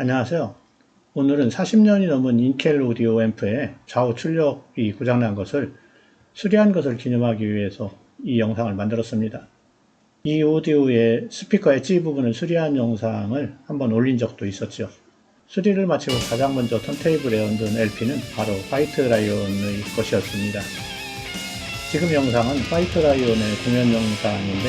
안녕하세요. 오늘은 40년이 넘은 인켈 오디오 앰프의 좌우 출력이 고장난 것을 수리한 것을 기념하기 위해서 이 영상을 만들었습니다. 이 오디오의 스피커 엣지 부분을 수리한 영상을 한번 올린 적도 있었죠. 수리를 마치고 가장 먼저 턴테이블에 얹은 LP는 바로 화이트 라이온의 것이었습니다. 지금 영상은 화이트 라이온의 공연 영상인데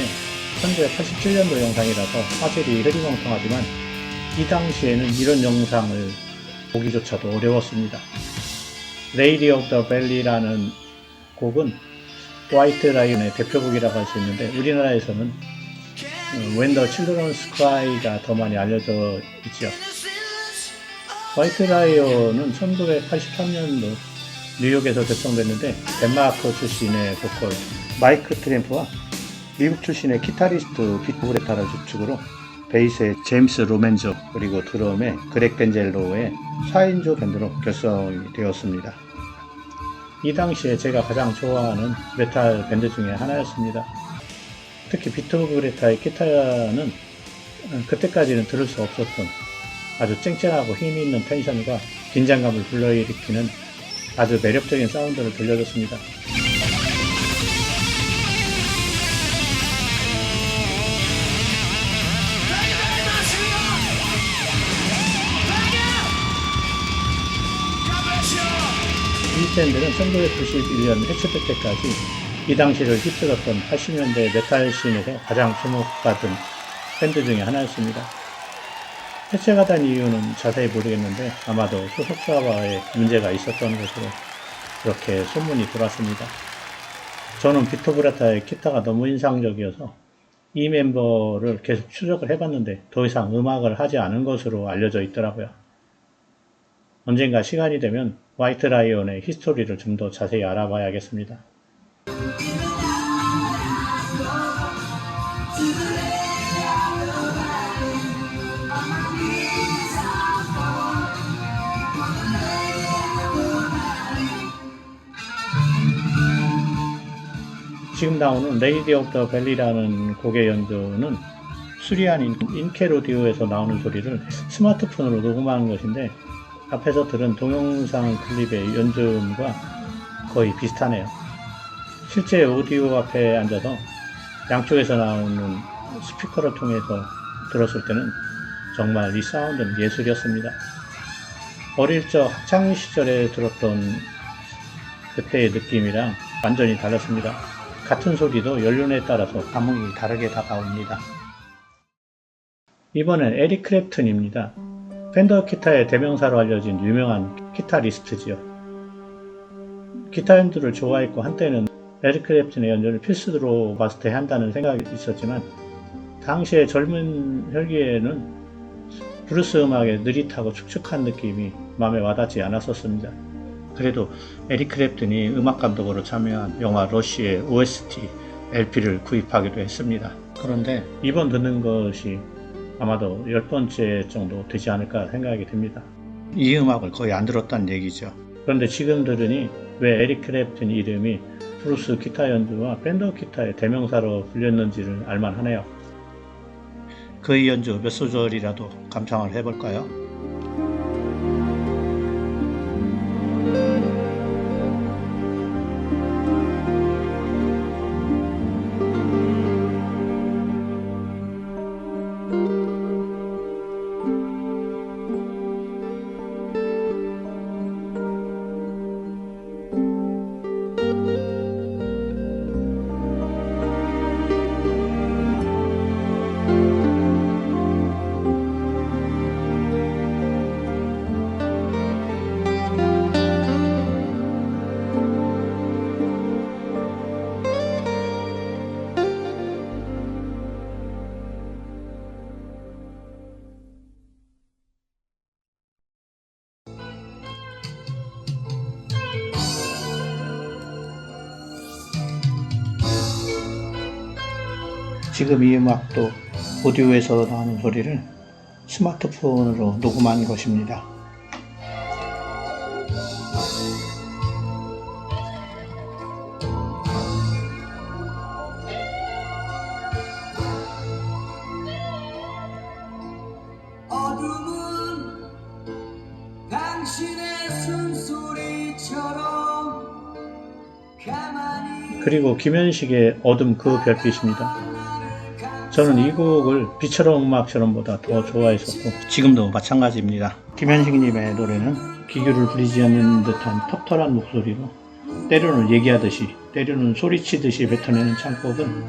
1987년도 영상이라서 화질이 흐리멍텅하지만 이 당시에는 이런 영상을 보기조차도 어려웠습니다. Lady of the Valley라는 곡은 화이트 라이온의 대표곡이라고 할 수 있는데 우리나라에서는 어, When the Children's Cry가 더 많이 알려져 있지요. 화이트 라이온은 1983년도 뉴욕에서 결성됐는데 덴마크 출신의 보컬 마이크 트램프와 미국 출신의 기타리스트 비트 브레타를 주축으로 베이스의 제임스 로맨조 그리고 드럼의 그렉 덴젤로의 4인조 밴드로 결성이 되었습니다. 이 당시에 제가 가장 좋아하는 메탈 밴드 중에 하나였습니다. 특히 비트 브레타의 기타는 그때까지는 들을 수 없었던 아주 쨍쨍하고 힘이 있는 텐션과 긴장감을 불러일으키는 아주 매력적인 사운드를 들려줬습니다. 밴드는 1991년 해체될 때까지 이 당시를 휩쓸었던 80년대 메탈 씬에서 가장 주목받은 밴드 중에 하나였습니다. 해체가 된 이유는 자세히 모르겠는데 아마도 소속사와의 문제가 있었던 것으로 그렇게 소문이 돌았습니다. 저는 비토브라타의 기타가 너무 인상적이어서 이 멤버를 계속 추적을 해봤는데 더 이상 음악을 하지 않은 것으로 알려져 있더라고요. 언젠가 시간이 되면 화이트 라이온의 히스토리를 좀 더 자세히 알아봐야겠습니다. 지금 나오는 레이디 오브 더 벨리라는 곡의 연주는 수리한 인- 인켈 오디오에서 나오는 소리를 스마트폰으로 녹음하는 것인데 앞에서 들은 동영상 클립의 연주음과 거의 비슷하네요. 실제 오디오 앞에 앉아서 양쪽에서 나오는 스피커를 통해서 들었을 때는 정말 이 사운드는 예술이었습니다. 어릴 적 학창 시절에 들었던 그때의 느낌이랑 완전히 달랐습니다. 같은 소리도 연륜에 따라서 감흥이 다르게 다가옵니다. 이번엔 에릭 크랩튼입니다. 펜더 기타의 대명사로 알려진 유명한 기타 리스트지요. 기타 연주를 좋아했고 한때는 에릭 크랩튼의 연주를 필수로 마스터해야 한다는 생각이 있었지만 당시의 젊은 혈기에는 브루스 음악의 느릿하고 축축한 느낌이 마음에 와닿지 않았었습니다. 그래도 에릭 크랩튼이 음악 감독으로 참여한 영화 러시의 OST LP를 구입하기도 했습니다. 그런데 이번 듣는 것이 아마도 열 번째 정도 되지 않을까 생각이 듭니다. 이 음악을 거의 안 들었다는 얘기죠. 그런데 지금 들으니 왜 에릭 크랩튼 이름이 브루스 기타 연주와 밴더 기타의 대명사로 불렸는지를 알만하네요. 그의 연주 몇 소절이라도 감상을 해볼까요? 지금 이 음악도 오디오에서 나오는 소리를 스마트폰으로 녹음한 것입니다. 그리고 김현식의 어둠 그 별빛입니다. 저는 이 곡을 비처럼 음악처럼보다 더 좋아했었고 지금도 마찬가지입니다. 김현식님의 노래는 기교를 부리지 않는 듯한 턱털한 목소리로 때로는 얘기하듯이 때로는 소리치듯이 뱉어내는 창법은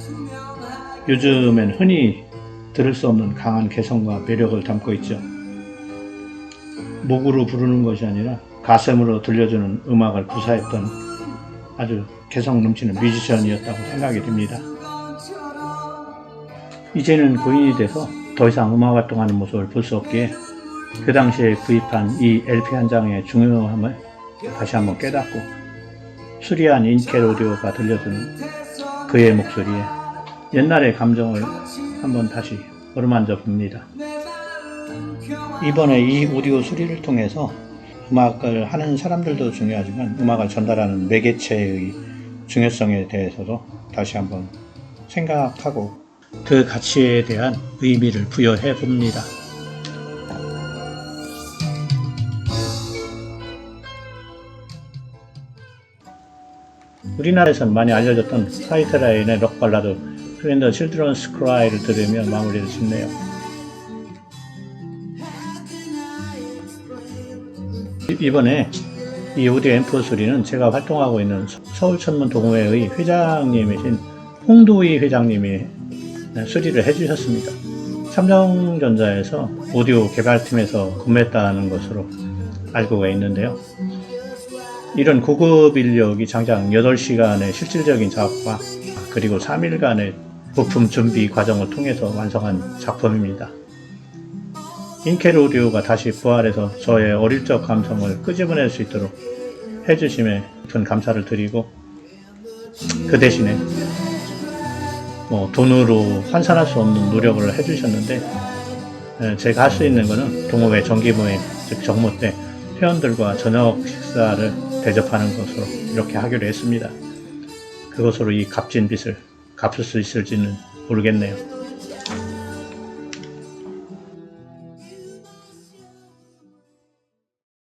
요즘엔 흔히 들을 수 없는 강한 개성과 매력을 담고 있죠. 목으로 부르는 것이 아니라 가슴으로 들려주는 음악을 구사했던 아주 개성 넘치는 뮤지션이었다고 생각이 듭니다. 이제는 고인이 돼서 더 이상 음악 활동하는 모습을 볼 수 없기에 그 당시에 구입한 이 LP 한 장의 중요함을 다시 한번 깨닫고 수리한 인켈 오디오가 들려주는 그의 목소리에 옛날의 감정을 한번 다시 어루만져 봅니다. 이번에 이 오디오 수리를 통해서 음악을 하는 사람들도 중요하지만 음악을 전달하는 매개체의 중요성에 대해서도 다시 한번 생각하고 그 가치에 대한 의미를 부여해 봅니다. 우리나라에선 많이 알려졌던 사이트라인의 록 발라드 When the Children's Cry를 들으며 마무리를 짓네요. 이- 이번에 이 오디오 앰프 소리는 제가 활동하고 있는 서울천문 동호회의 회장님이신 홍도희 회장님이 수리를 해주셨습니다. 삼성전자에서 오디오 개발팀에서 구매했다는 것으로 알고 있는데요. 이런 고급 인력이 장장 8시간의 실질적인 작업과 그리고 3일간의 부품 준비 과정을 통해서 완성한 작품입니다. 인켈 오디오가 다시 부활해서 저의 어릴 적 감성을 끄집어낼 수 있도록 해주심에 깊은 감사를 드리고 그 대신에 뭐 돈으로 환산할 수 없는 노력을 해주셨는데 에, 제가 할 수 있는 거는 동호회 정기 모임 즉 정모 때 회원들과 저녁 식사를 대접하는 것으로 이렇게 하기로 했습니다. 그것으로 이 값진 빚을 갚을 수 있을지는 모르겠네요.